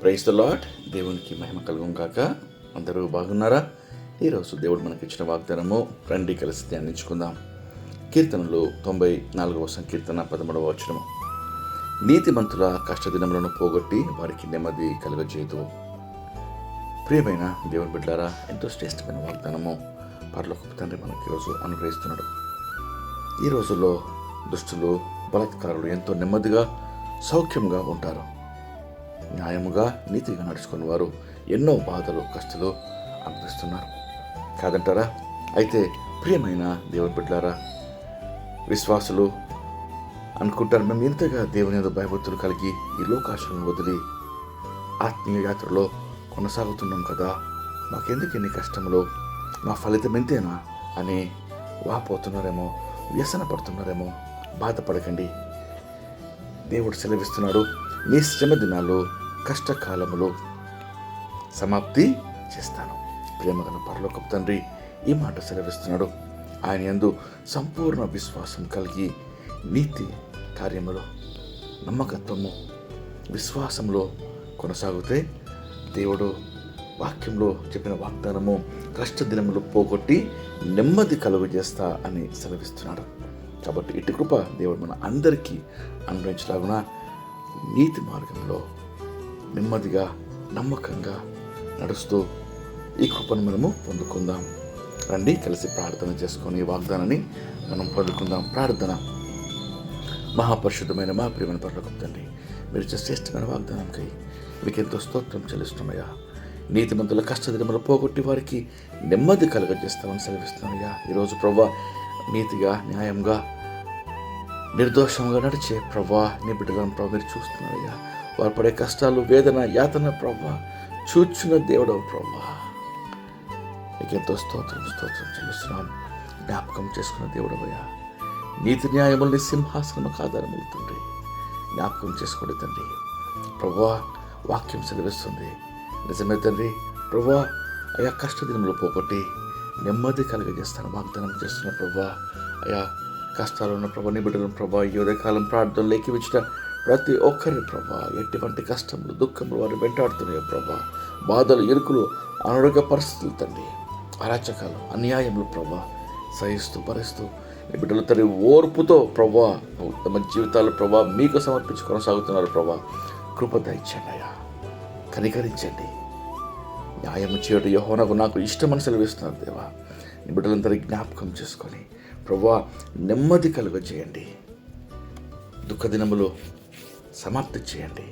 Price the lot దేవునికి మహిమ కలుగుం కాక అందరూ బాగున్నారా? ఈరోజు దేవుడు మనకి ఇచ్చిన వాగ్దానము రండి కలిసి ధ్యానించుకుందాం. కీర్తనలు తొంభై నాలుగవ సంకీర్తన పదమూడవ వచనము. నీతిమంతుల కష్టదినములను పోగొట్టి వారికి నెమ్మది కలుగజేయదు ప్రియమైన దేవుని బిడ్డారా ఎంతో శ్రేష్టమైన వాగ్దానము. పర్లోక తండ్రి మనకి ఈరోజు అనుగ్రహిస్తున్నాడు. ఈ రోజుల్లో దుష్టులు బలాత్కారులు ఎంతో నెమ్మదిగా సౌఖ్యంగా ఉంటారు. న్యాయముగా నీతిగా నడుచుకుని వారు ఎన్నో బాధలు కష్టాలు అనిపిస్తున్నారు కాదంటారా? అయితే ప్రియమైన దేవుని బిడ్డారా విశ్వాసులు అనుకుంటారు మేము ఇంతగా దేవుని మీద భయభక్తులు కలిగి ఈ లోకాశ్రమం వదిలి ఆత్మీయ యాత్రలో కొనసాగుతున్నాం కదా? మాకెందుకు ఎన్ని కష్టములు? మా ఫలితం ఎంతేనా అని వాపోతున్నారేమో వ్యసన పడుతున్నారేమో బాధపడకండి. దేవుడు సెలవిస్తున్నాడు మీ శ్రమ దినాలు కష్టకాలములో సమాప్తి చేస్తాను. ప్రేమగల పరలోకపు తండ్రి ఈ మాట సెలవిస్తున్నాడు. ఆయన ఎందు సంపూర్ణ విశ్వాసం కలిగి నీతి కార్యములో నమ్మకత్వము విశ్వాసంలో కొనసాగితే దేవుడు వాక్యంలో చెప్పిన వాగ్దానము కష్టదినములు పోగొట్టి నెమ్మది కలుగు చేస్తా అని సెలవిస్తున్నాడు. కాబట్టి ఇటు కృప దేవుడు మన అందరికీ అనుభవించలాగున నీతి మార్గంలో నెమ్మదిగా నమ్మకంగా నడుస్తూ ఈ కృపను మనము పొందుకుందాం. రండి కలిసి ప్రార్థన చేసుకొని ఈ వాగ్దానాన్ని మనం పొందుకుందాం. ప్రార్థన. మహాపరిశుద్ధమైన మా ప్రియమైన పర్లకు తండ్రి మీరు శ్రేష్టమైన వాగ్దానంకై మీకు ఎంతో స్తోత్రం చెల్లిస్తున్నాయా నీతిమంతుల కష్టదినములు పోగొట్టి వారికి నెమ్మది కలుగజేస్తామని సెలవిస్తున్నాయా ఈరోజు ప్రభా నీతిగా న్యాయంగా నిర్దోషంగా నడిచే ప్రభా నీ బిడ్డలను ప్రభు మీరు చూస్తున్నారయ్యా. వారు పడే కష్టాలు వేదన యాతన ప్రభా చూచున్న దేవుడవు ప్రభా. నీకెంతో స్తోత్రం స్తోత్రం చెల్లిస్తున్నాం. జ్ఞాపకం చేసుకున్న దేవుడవయ్యా. నీతి న్యాయముల్ని సింహాసనముకు ఆధారములు తండ్రి. జ్ఞాపకం చేసుకోండి తండ్రి. ప్రభా వాక్యం సెలవిస్తుంది. నిజమే తండ్రి. ప్రభా అయా కష్టదినములు పోగొట్టి నెమ్మది కలిగజేస్తాను. వాగ్దానం చేస్తున్న ప్రభా అయా కష్టాలు ఉన్న ప్రభా నిబిడలను ప్రభా ఈ ఉదయకాలం ప్రార్థనలు ఎక్కివించిన ప్రతి ఒక్కరి ప్రభా ఎటువంటి కష్టములు దుఃఖములు వారిని వెంటాడుతున్నాయి ప్రభా బాధలు ఎరుకులు అనారోగ్య పరిస్థితులు తండ్రి. అరాచకాలు అన్యాయములు ప్రభా సహిస్తూ భరిస్తూ నీ బిడ్డలు తన ఓర్పుతో ప్రభా తమ జీవితాలు ప్రభా మీకు సమర్పించి కొనసాగుతున్నారు ప్రభా. కృప దయచండి అయ్యా. కనికరించండి. న్యాయం చేయడం యహోనకు నాకు ఇష్టమని సెలవిస్తున్నారు దేవా. నీ బిడ్డలందరి జ్ఞాపకం చేసుకొని ప్రభా నెమ్మది కలుగజేయండి. దుఃఖ దినములో సమాప్తి చేయండి.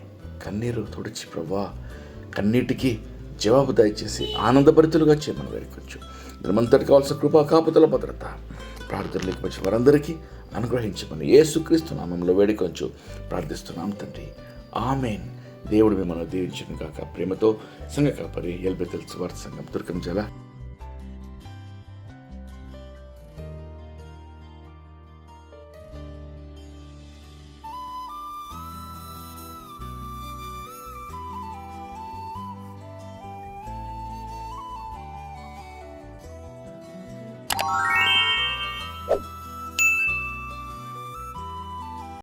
కన్నీరు తుడిచి ప్రభా కన్నీటికి జవాబు దయచేసి ఆనందభరితులుగా చేయమని వేడుకోవచ్చు ధర్మంతటి కావాల్సిన కృపా కాపుతల భద్రత ప్రార్థనలకు వచ్చి వారందరికీ అనుగ్రహించమని ఏసుక్రీస్తు నామంలో వేడుకొంచు ప్రార్థిస్తున్నాం తండ్రి. ఆమెన్. దేవుడు మిమ్మల్ని దీవించిన కాక ప్రేమతో సంఘ కాపరి ఎల్బెతెల్స్ వారి సంఘం దుర్గం జల